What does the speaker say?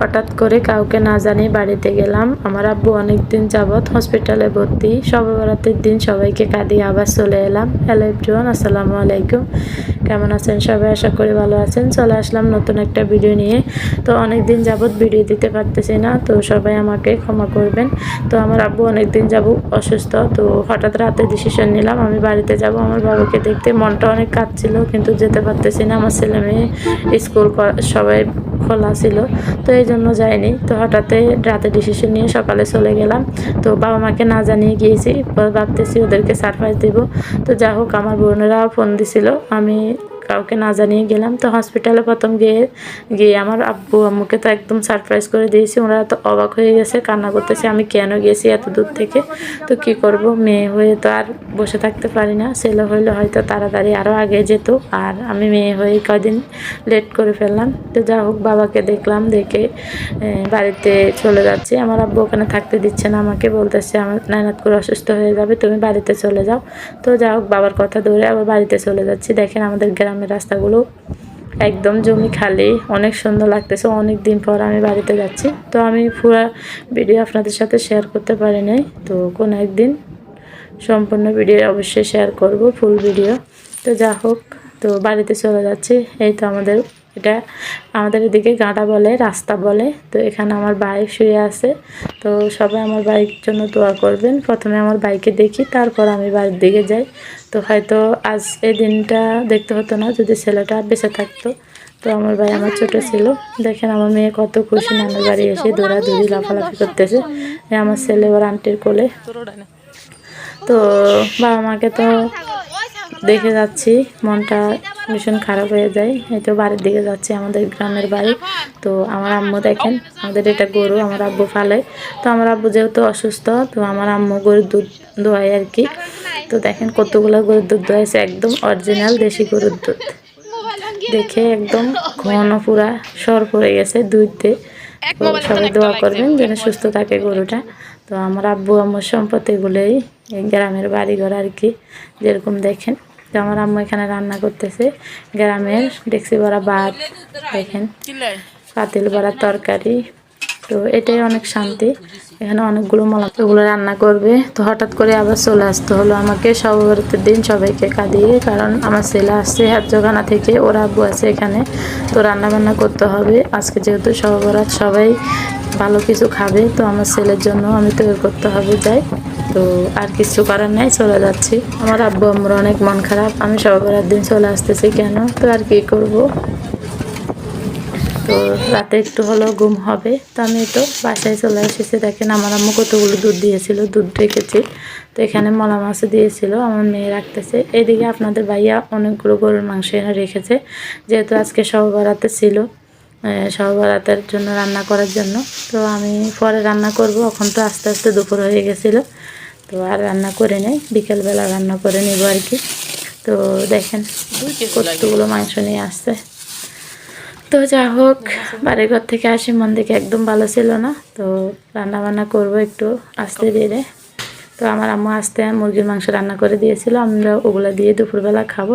হঠাৎ করে কাউকে না জানিয়ে বাড়িতে গেলাম। আমার আব্বু অনেক দিন যাবৎ হসপিটালে ভর্তি। সবে বরাতের দিন সবাইকে কাঁদিয়ে আবার চলে এলাম। হ্যালো এভরিওয়ান আসসালামু আলাইকুম। কেমন আছেন সবাই? আশা করি ভালো আছেন। চলে আসলাম নতুন একটা ভিডিও নিয়ে। তো অনেক দিন যাবৎ ভিডিও দিতে পারতেছি না, তো সবাই আমাকে ক্ষমা করবেন। তো আমার আব্বু অনেক দিন যাব অসুস্থ, তো হঠাৎ রাতে ডিসিশন নিলাম, আমি বাড়িতে যাব। আমার বাবাকে দেখতে মনটা অনেক কাঁদছিল, কিন্তু যেতে পারতেছি না। আমার ছেলে মেয়ে স্কুল সবাই খোলা ছিল, তো এই জন্য যাইনি। তো হঠাৎ রাতে ডিসিশন নিয়ে সকালে চলে গেলাম। তো বাবা মাকে না জানিয়ে গিয়েছি ভাবতেছি ওদেরকে সারপ্রাইজ দেব। তো যা হোক, আমার বোনেরা ফোন দিছিল। আমি কাউকে না জানিয়ে গেলাম। তো হসপিটালে প্রথম গিয়ে গিয়ে আমার আব্বু আম্মুকে তো একদম সারপ্রাইজ করে দিয়েছি। ওনারা তো অবাক হয়ে গেছে, কান্না করতেছে, আমি কেন গেছি এত দূর থেকে? তো কি করব? মেয়ে হয়ে তো আর বসে থাকতে পারি না। ছেলে হইলে হয়তো তাড়াতাড়ি আরও আগে যেত। আর আমি মেয়ে হয়ে কদিন লেট করে ফেললাম। তো যা হোক, বাবাকে দেখলাম, দেখে বাড়িতে চলে যাচ্ছি। আমার আব্বু ওখানে থাকতে দিচ্ছে না আমাকে, বলতেছে, আমার নানাত করে অসুস্থ হয়ে যাবে, তুমি বাড়িতে চলে যাও। তো যা হোক, বাবার কথা ধরে আবার বাড়িতে চলে যাচ্ছি। দেখেন আমাদের গ্রামের রাস্তাগুলো একদম জমি খালি, অনেক সুন্দর লাগতেছে। অনেক দিন পর আমি বাড়িতে যাচ্ছি। তো আমি পুরো ভিডিও আপনাদের সাথে শেয়ার করতে পারি নাই। তো কোনো একদিন সম্পূর্ণ ভিডিও অবশ্যই শেয়ার করব ফুল ভিডিও। তো যা হোক, তো বাড়িতে চলে যাচ্ছি। এই তো আমাদের এটা আমাদের এদিকে গাঁটা বলে রাস্তা বলে। তো এখানে আমার বাইক শুয়ে আছে। তো সবাই আমার বাইক জন্য দোয়া করবেন। প্রথমে আমার বাইকে দেখি তারপর আমি বাড়ির দিকে যাই। তো হয়তো আজ এই দিনটা দেখতে হতো না যদি ছেলেটা বেঁচে থাকতো। তো আমার ভাই আমার ছোট ছিল। দেখেন আমার মেয়ে কত খুশি নানার বাড়ি এসে দৌড়াদৌড়ি লাফালাফি করতেছে। আমার ছেলে ওর আন্টির কোলে। তো বাবা মাকে তো দেখে যাচ্ছি মনটা ভীষণ খারাপ হয়ে যায়। এই তো বাড়ির দিকে যাচ্ছি আমাদের গ্রামের বাড়ি। তো আমার আম্মু দেখেন আমাদের এটা গরু আমার আব্বু ফালে তো আমার আব্বু যেহেতু অসুস্থ তো আমার আম্মু গরুর দুধ দোয়ায় আর কি। তো দেখেন কতগুলো গরুর দুধ দোয়াইছে একদম অরিজিনাল দেশি গরুর দুধ। দেখে একদম ঘন পুরা সর পড়ে গেছে দুধতে। তো সবাই দোয়া করবেন যেন সুস্থ থাকে গরুটা। তো আমার আব্বু আম্মুর এই গ্রামের বাড়িঘর আর কি যেরকম দেখেন। তো আমার আম্মু এখানে রান্না করতেছে। গ্রামের ডেক্সি ভরা ভাত, দেখেন। পাতিল ভরা তরকারি। তো এটাই অনেক শান্তি। এখানে অনেকগুলো মলা ওগুলো রান্না করবে। তো হঠাৎ করে আবার চলে আসতে হলো আমাকে। সবরাতের দিন সবাইকে কাঁদিয়ে, কারণ আমার ছেলে আসছে হাতজোগানা থেকে, ওরা আব্বু আছে এখানে। তো রান্না বান্না করতে হবে। আজকে যেহেতু সবরাত সবাই ভালো কিছু খাবে, তো আমার ছেলের জন্য আমি তৈরি করতে হবে। যাই। তো আর কিছু করার নাই, চলে যাচ্ছি। আমার আব্বু আম্মুর অনেক মন খারাপ, আমি সবরাত দিন চলে আসতেছি কেন? তো আর কি করব? তো রাতে একটু হলেও ঘুম হবে। তো আমি তো বাসায় চলে এসেছি, দেখেন আমার আম্মু কতগুলো দুধ দিয়েছিল, দুধ রেখেছি। তো এখানে মলা মাছ দিয়েছিল, আমার মেয়ে রাখতেছে। এদিকে আপনাদের ভাইয়া অনেকগুলো গরুর মাংস এনে রেখেছে, যেহেতু আজকে সহবরাতে ছিল। সহবরাতের জন্য রান্না করার জন্য। তো আমি পরে রান্না করব। এখন তো আস্তে আস্তে দুপুর হয়ে গেছিল। তো আর রান্না করে নেই। বিকেলবেলা রান্না করে নেব আর কি। তো দেখেন কতগুলো মাংস নিয়ে আসছে। তো যা হোক বাড়িঘর থেকে আসি। মন দিকে একদম ভালো ছিল না। তো রান্না বান্না করব একটু আস্তে ধীরে। তো আমার আম্মু আস্তে মুরগির মাংস রান্না করে দিয়েছিল। আমরা ওগুলো দিয়ে দুপুরবেলা খাব।